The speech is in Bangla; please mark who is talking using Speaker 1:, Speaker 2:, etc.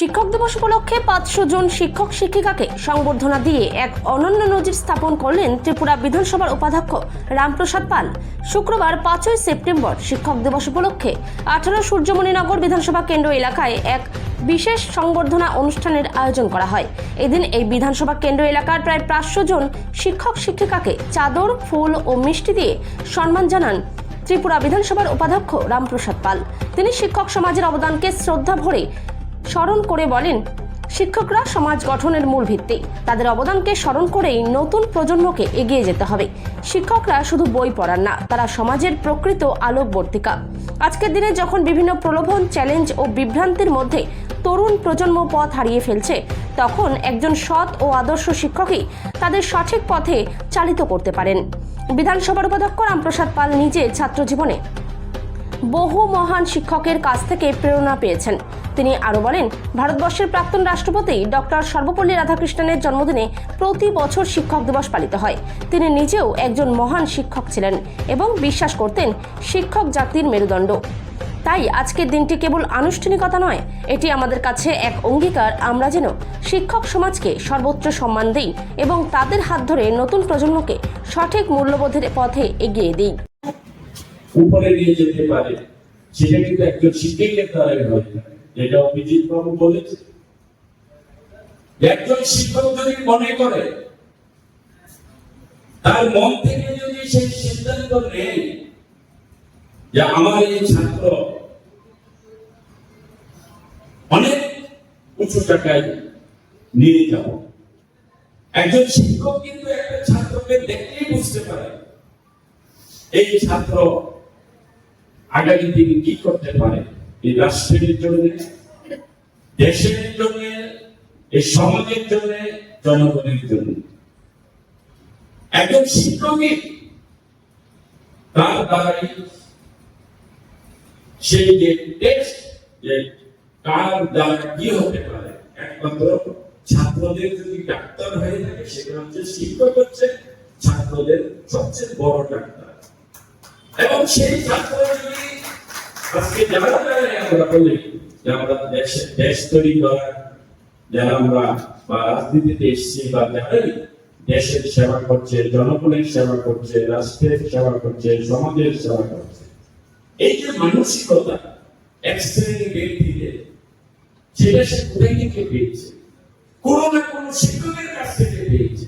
Speaker 1: শিক্ষক দিবস উপলক্ষে পাঁচশো জন শিক্ষক শিক্ষিকাকে সংবর্ধনা দিয়ে এক অনন্য নজির স্থাপন করলেন ত্রিপুরা বিধানসভার উপাধ্যক্ষ রামপ্রসাদ পাল। শুক্রবার পাঁচই সেপ্টেম্বর শিক্ষক দিবস উপলক্ষে আঠারো সূর্যমণিনগর বিধানসভা কেন্দ্র এলাকায় এক বিশেষ সংবর্ধনা অনুষ্ঠানের আয়োজন করা হয়। এদিন এই বিধানসভা কেন্দ্র এলাকার প্রায় পাঁচশো জন শিক্ষক শিক্ষিকাকে চাদর, ফুল ও মিষ্টি দিয়ে সম্মান জানান ত্রিপুরা বিধানসভার উপাধ্যক্ষ রামপ্রসাদ পাল। তিনি শিক্ষক সমাজের অবদানকে শ্রদ্ধা ভরে স্মরণ করে বলেন, শিক্ষকরা সমাজ গঠনের মূল ভিত্তি। তাদের অবদানকে স্মরণ করেই নতুন প্রজন্মকে এগিয়ে যেতে হবে। শিক্ষকরা শুধু বই পড়ান না, তারা সমাজের প্রকৃত আলোকবর্তিকা। আজকের দিনে যখন বিভিন্ন প্রলোভন, চ্যালেঞ্জ ও বিভ্রান্তির মধ্যে তরুণ প্রজন্ম পথ হারিয়ে ফেলছে, তখন একজন সৎ ও আদর্শ শিক্ষকই তাদের সঠিক পথে চালিত করতে পারেন। বিধানসভার উপাধ্যক্ষ রামপ্রসাদ পাল নিজে ছাত্র জীবনে বহু মহান শিক্ষকের কাছ থেকে প্রেরণা পেয়েছেন। তিনি আরও বলেন, ভারতবর্ষের প্রাক্তন রাষ্ট্রপতি ডক্টর সর্বপল্লী রাধাকৃষ্ণনের জন্মদিনে প্রতি বছর শিক্ষক দিবস পালিত হয়। তিনি নিজেও একজন মহান শিক্ষক ছিলেন এবং বিশ্বাস করতেন শিক্ষক জাতির মেরুদণ্ড। তাই আজকের দিনটি কেবল আনুষ্ঠানিকতা নয়, এটি আমাদের কাছে এক অঙ্গীকার। আমরা যেন শিক্ষক সমাজকে সর্বোচ্চ সম্মান দিই এবং তাদের হাত ধরে নতুন প্রজন্মকে সঠিক মূল্যবোধের পথে এগিয়ে দিই।
Speaker 2: উপরে নিয়ে যেতে পারে। সেটা কিন্তু একজন শিক্ষকের দ্বারাই হয়। যেটা অভিজিৎ বাবু বলেছে। একজন শিক্ষক যদি মনে করে, তার মন থেকে যদি সেই সিদ্ধান্ত নেয় যে আমার এই ছাত্র অনেক উঁচু টাকায় নিয়ে যাব। একজন শিক্ষক কিন্তু একটা ছাত্রকে দেখলেই বুঝতে পারে, এই ছাত্র আগামী দিনে কি করতে পারে? এই রাষ্ট্রের জন্য, দেশের জন্য, এই সমাজের জন্য, জনগণের জন্য। একজন শিক্ষকই তার দ্বারাই সেই যে টেস্ট যে কার দ্বারা কি হতে পারে, একমাত্র ছাত্রদের যদি ডাক্তার হয়ে থাকে, সেটা হচ্ছে শিক্ষক হচ্ছে, ছাত্রদের সবচেয়ে বড় ডাক্তার। এবং সেই ছাত্র যদি দেশের সেবা করছে জনগণের সেবা করছে রাষ্ট্রের সেবা করছে সমাজের সেবা করছে এই যে মানসিকতা এক শ্রেণির ব্যক্তিদের সেটা সে কোথায় থেকে পেয়েছে কোনো না কোনো শিক্ষকের কাছ থেকে পেয়েছে